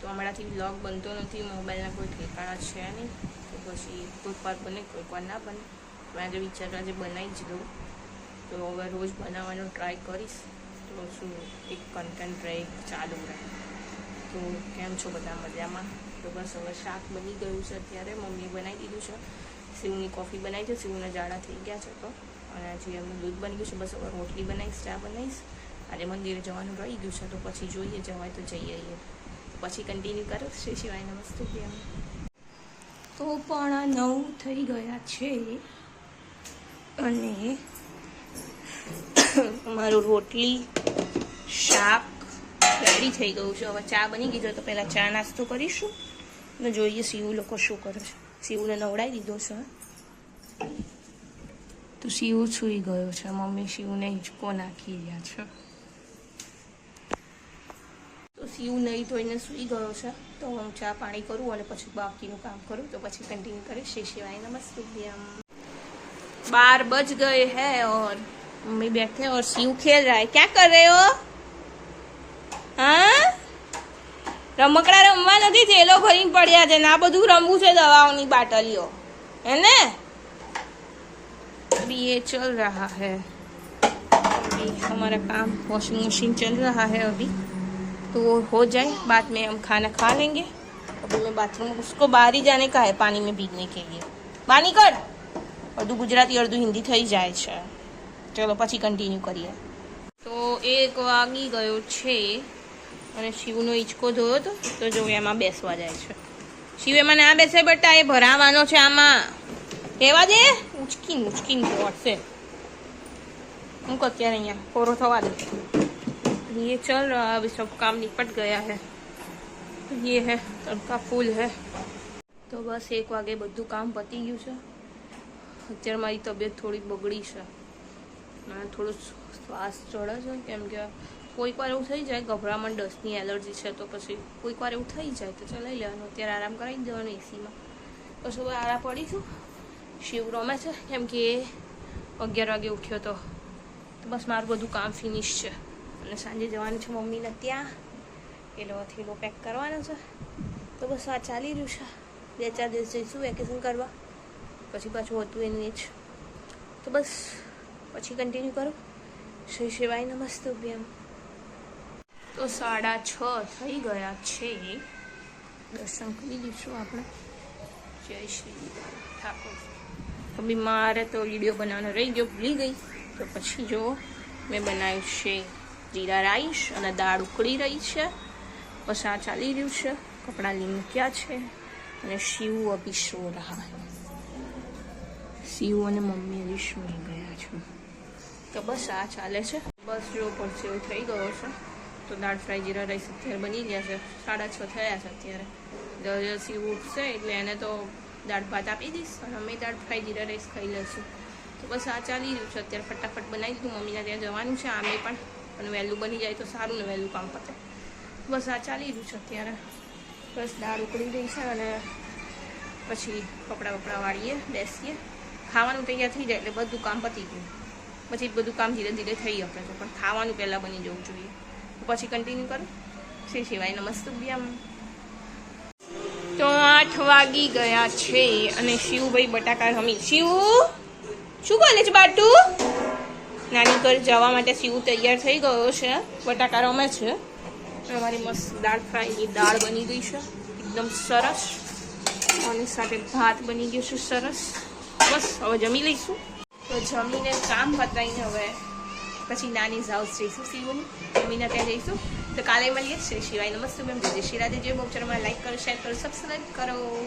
તો અમારાથી બ્લોગ બનતો નથી મોબાઈલના કોઈ ઠેકાણા છે નહીં. તો પછી કોઈક બને કોઈક ના બને. તો આજે વિચાર આજે બનાવી જ દઉં. તો હવે રોજ બનાવવાનો ટ્રાય કરીશ. તો શું, એક કન્ટેન્ટ રહે ચાલુ રહે. તો કેમ છો બધા મજામાં? તો બસ હવે શાક બની ગયું છે અત્યારે. મમ્મીએ બનાવી દીધું છે. શિવની કોફી બનાવી છે. શિવના જાડા થઈ ગયા છે તો. અને હજી એમનું દૂધ બની ગયું છે. બસ હવે રોટલી બનાવીશ, ચા બનાવીશ. આજે મંદિરે જવાનું રહી ગયું છે. તો પછી જોઈએ, જવાય તો જઈ આવીએ. પછી કન્ટિન્યુ કરો. શ્રી શિવાય નમસ્તુ તો પણ નવ થઈ ગયા છે અને મારું રોટલી, શાક રેડી થઈ ગયું છે. હવે ચા બની ગઈ છે તો પહેલાં ચા નાસ્તો કરીશું અને જોઈએ શિવ લોકો શું કરે છે. શિવને નવડાવી દીધો છે. તો શિવ સૂઈ ગયો છે. મમ્મી શિવને હિંચકો નાખી રહ્યા છે. તો શિવ નહીં ધોઈને સૂઈ ગયો છે તો હું ચા પાણી કરું અને પછી બાકીનું કામ કરું તો પછી कंटिन्यू करें श्री शिवाय नमस्ते भैया बार बज गए हैं और मम्मी बैठे हैं और शिव खेल रहा है क्या कर रहे हो હા રમકડા રમવા નથી થેલો ભરીને પડ્યા છે ને આ બધું રમવું છે દવાઓની બાટલીઓ હે ને अभी ये चल रहा है अभी हमारा काम वॉशिंग मशीन चल रहा है अभी तो वो हो जाए बाद में हम खाना खा लेंगे अभी मैं बाथरूम उसको बाहर ही जाने का है पानी में भीगने के लिए બહાર નીકળ અડધું ગુજરાતી અડધું હિન્દી થઈ જાય છે ચલો પછી કન્ટિન્યુ કરીએ તો એક વાગી ગયો છે અને શિવનો હિંચકો ધોયો હતો તો જો એમાં બેસવા જાય છે શિવ એમાં ના બેસે બટા એ ભરાવાનો છે આમાં રહેવા દે ઉચકીને ઉચકીને દોડશે હું અત્યારે અહીંયા કોરો થવા દે ये चल रहा है अभी सब काम निपट गया है ये है तड़का फूल है તો બસ એક વાગે બધું કામ પતી ગયું છે અત્યારે મારી તબિયત થોડી બગડી છે મને થોડું શ્વાસ ચડે છે કેમ કે કોઈક વાર એવું થઈ જાય ગભરામણ ડસ્ટની એલર્જી છે તો પછી કોઈક વાર એવું થઈ જાય તો ચલાવી લેવાનું અત્યારે આરામ કરાવી દેવાનું એસીમાં પછી હવે આરામ પડીશું શિવ રમે છે કેમ કે એ અગિયાર વાગે ઉઠ્યો તો તો બસ મારું બધું કામ ફિનિશ છે અને સાંજે જવાનું છે મમ્મીને ત્યાં. એટલે થેલો પેક કરવાનો છે. તો બસ આ ચાલી રહ્યું છે. બે ચાર દિવસ જઈશું વેકેશન કરવા. પછી પાછું હતું એનું જ. તો બસ, પછી કન્ટિન્યુ કરો. શ્રી શિવાય નમસ્તુભ્યમ તો સાડા છ થઈ ગયા છે. દર્શન કરી લઈશું આપણે. જય શ્રી ઠાકોર. તો મારે તો વીડિયો બનાવવાનો રહી ગયો, ભૂલી ગઈ. તો પછી જો મેં બનાવ્યું છે. જીરા રાઈસ અને દાળ ઉકળી રહી છે. આ ચાલી રહ્યું છે. કપડાં લીમક્યા છે અને શિવ અભી સો રહા હે. શિવ અને મમ્મી હજી સુઈ ગયા છે. તો બસ આ ચાલે છે. બસ જો પરસેવો થઈ ગયો છે. તો દાળ ફ્રાય જીરા રાઈસ અત્યારે બની ગયા છે. સાડા છ થયા છે અત્યારે. શિવ ઉઠશે એટલે એને તો દાળ ભાત આપી દઈશ અને અમે દાળ ફ્રાય જીરા રાઈસ ખાઈ લઈશું. તો બસ આ ચાલી રહ્યું છે. અત્યારે ફટાફટ બનાવી દીધું. મમ્મીના ત્યાં જવાનું છે. આમે પણ અને વહેલું બની જાય તો સારું ને વહેલું કામ પતે. બસ આ ચાલી રહ્યું છે અત્યારે. બસ દાળ ઉકળી રહી છે અને પછી કપડાં બપડા વાળીએ, બેસીએ. ખાવાનું તૈયાર થઈ જાય એટલે બધું કામ પતી ગયું. પછી બધું કામ ધીરે ધીરે થઈ શકે છે, પણ ખાવાનું પહેલાં બની જવું જોઈએ. પછી કન્ટિન્યુ કરું? શ્રી શિવાય નમસ્તુભ્યમ તો આઠ વાગી ગયા છે અને શિવભાઈ બટાકા રમી. શિવ, શું બોલે છે બાટુ? નાની ઘર જવા માટે શિવ તૈયાર થઈ ગયો છે. બટાકા રમે છે. અમારી મસ્ત દાળ ફ્રાયની દાળ બની ગઈ છે. એકદમ સરસ. અને સાથે ભાત બની ગયું છે સરસ. બસ, હવે જમી લઈશું. તો જમીને કામ પતાવીને હવે પછી નાની હાઉસ જઈશું શિવની. મમ્મીના ત્યાં જઈશું. તો કાલે મળીએ. શ્રી શિવાય નમસ્તે. મેમ, જય શ્રી રાધે. જય બહુચરમાં લાઈક કરો, શેર કરો સબસ્ક્રાઈબ કરો.